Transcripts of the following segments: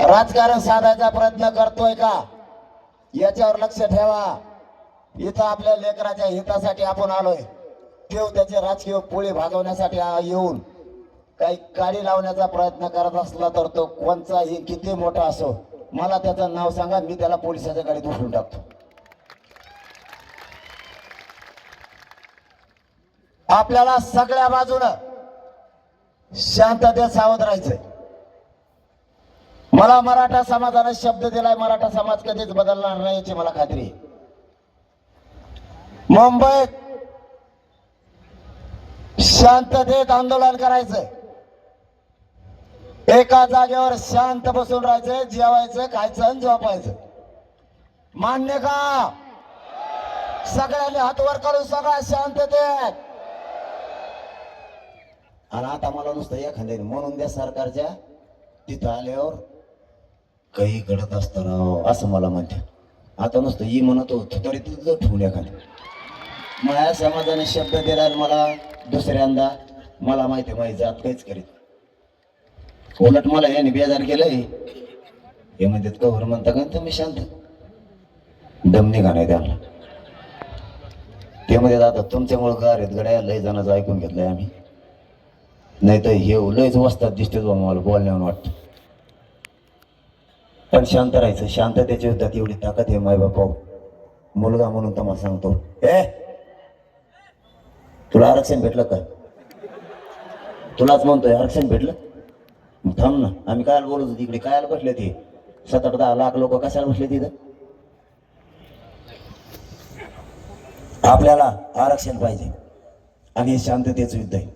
राजकारण साधायचा प्रयत्न करतोय का? याच्यावर लक्ष ठेवा. इथं आपल्या लेकराच्या हितासाठी आपण आलोय. तेव त्याचे राजकीय पोळी भागवण्यासाठी येऊन. काही काडी लावण्याचा प्रयत्न करत असला तर तो कोणचाही किती मोठा असो मला त्याचं नाव सांगा मी त्याला पोलिसाच्या गाडीत उठवून टाकतो. आपल्याला सगळ्या बाजूनं शांततेत सावध राहायचंय. मला मराठा समाजाने शब्द दिलाय मराठा समाज कधीच बदलणार नाही याची मला खात्री मुंबईत शांततेत आंदोलन करायचं एका जागेवर शांत बसून राहायचं जेवायचं खायचं आणि झोपायचं. मान्य का? सगळ्यांनी हात वर करून सगळ्या शांततेत. आणि आता मला नुसतं एखाद्याने म्हणून द्या सरकारच्या तिथं आल्यावर काही घडत असतं राव असं मला म्हणते. आता नुसतं ही म्हणत होतो तरी तुझं ठेवून एखाद्या माझ्या समाजाने शब्द दिला मला दुसऱ्यांदा मला माहिती आहे जात काहीच करीत उलट मला याने बेजार केलंय. हे म्हणतात कवर म्हणता का तुम्ही शांत? दम निघा नाही त्यांना. ते म्हणतात आता तुमच्यामुळे गार आहेत गड्या लय जणांचं ऐकून घेतलंय आम्ही. नाही तर हे लयच वस्तात दिसते बा मला बोलण्यावर वाटतं. पण शांत राहायचं. शांततेच्या युद्धात एवढी ताकद आहे माय बापा मुलगा म्हणून तुम्हाला सांगतो. ए! तुला आरक्षण भेटलं का? तुलाच म्हणतोय आरक्षण भेटलं? मग थांब ना. आम्ही काय बोलत होतो तिकडे काय बसले ते? सात आठ दहा लाख लोक कशाला बसले तिथं? आपल्याला आरक्षण पाहिजे. आणि हे शांततेचं युद्ध आहे.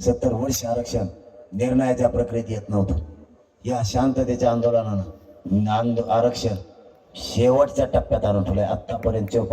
सत्तर वर्ष आरक्षण निर्णयाच्या प्रक्रियेत येत नव्हतं. या शांततेच्या आंदोलनानं नांद आरक्षण शेवटच्या टप्प्यात आणून ठेवलंय. आतापर्यंत चौपन्न